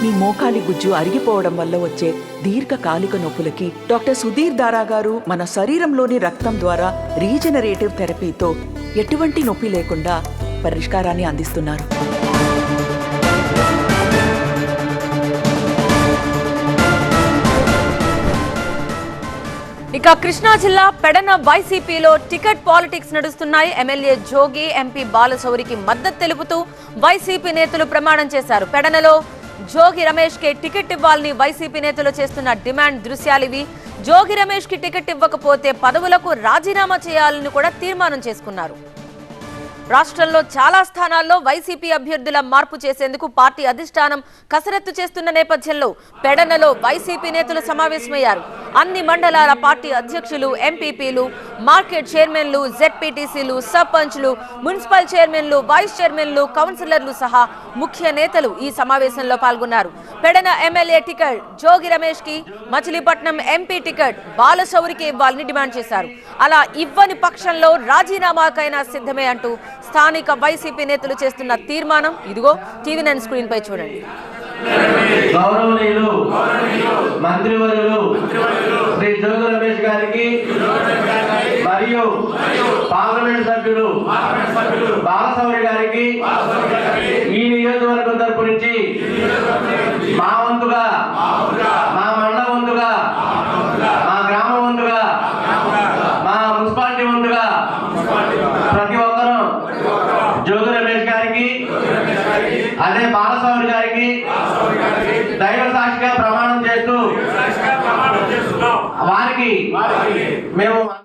మీ మోకాలి గుజ్జు అరిగిపోవడం వల్ల వచ్చే దీర్ఘకాలిక నొప్పులకి డాక్టర్ సుధీర్ దారా గారు మన శరీరంలోని రక్తం ద్వారా రీజనరేటివ్ థెరపీతో ఎటువంటి నొప్పి లేకుండా పరిష్కారాన్ని అందిస్తున్నారు. ఇక కృష్ణా జిల్లా పెడన వైసీపీలో టికెట్ పాలిటిక్స్ నడుస్తున్నాయి. ఎమ్మెల్యే జోగి ఎంపీ బాలశౌరికి మద్దతు తెలుపుతూ వైసీపీ నేతలు ప్రమాణం చేశారు. పెడనలో జోగి రమేష్కి టికెట్ ఇవ్వాలని వైసీపీ నేతలు చేస్తున్న డిమాండ్ దృశ్యాలివి జోగి రమేష్కి టికెట్ ఇవ్వకపోతే పదవులకు రాజీనామా చేయాలని కూడా తీర్మానం చేసుకున్నారు. రాష్ట్రంలో చాలా స్థానాల్లో వైసీపీ అభ్యర్థుల మార్పు చేసేందుకు పార్టీ అధిష్టానం కసరత్తు చేస్తున్న నేపథ్యంలో పెడనలో వైసీపీ నేతలు సమావేశమయ్యారు. అన్ని మండలాల పార్టీ అధ్యక్షులు ఎంపీపీలు మార్కెట్ చైర్మన్లు జెడ్పీటీసీలు సర్పంచ్లు మున్సిపల్ చైర్మన్లు వైస్ చైర్మన్లు కౌన్సిలర్లు సహా ముఖ్య నేతలు ఈ సమావేశంలో పాల్గొన్నారు. పెడన ఎమ్మెల్యే టికెట్ జోగి రమేష్కి మచిలీపట్నం ఎంపీ టికెట్ బాలశౌరికి ఇవ్వాలని డిమాండ్ చేశారు. అలా ఇవ్వని పక్షంలో రాజీనామాకైనా సిద్ధమే అంటూ స్థానిక వైసీపీ నేతలు చేస్తున్న తీర్మానం ఇదిగో టీవీ నైన్ స్క్రీన్ పై చూడండి. గౌరవనీయులు మంత్రివర్యులు గారికి మరియు పార్లమెంట్ సభ్యులు బాలసౌరి గారికి ఈ నియోజకవర్గం తరపు నుంచి మా వంతుగా మా మండల వంతుగా మా గ్రామ వంతుగా మా మున్సిపాలిటీ వంతుగా ప్రతి ఒక్కరూ జ్యోతి రమేష్ గారికి అదే బాలసౌరి గారికి దైవ సాక్షిగా ప్రమాణం చేస్తూ Amém. Amém. Amém.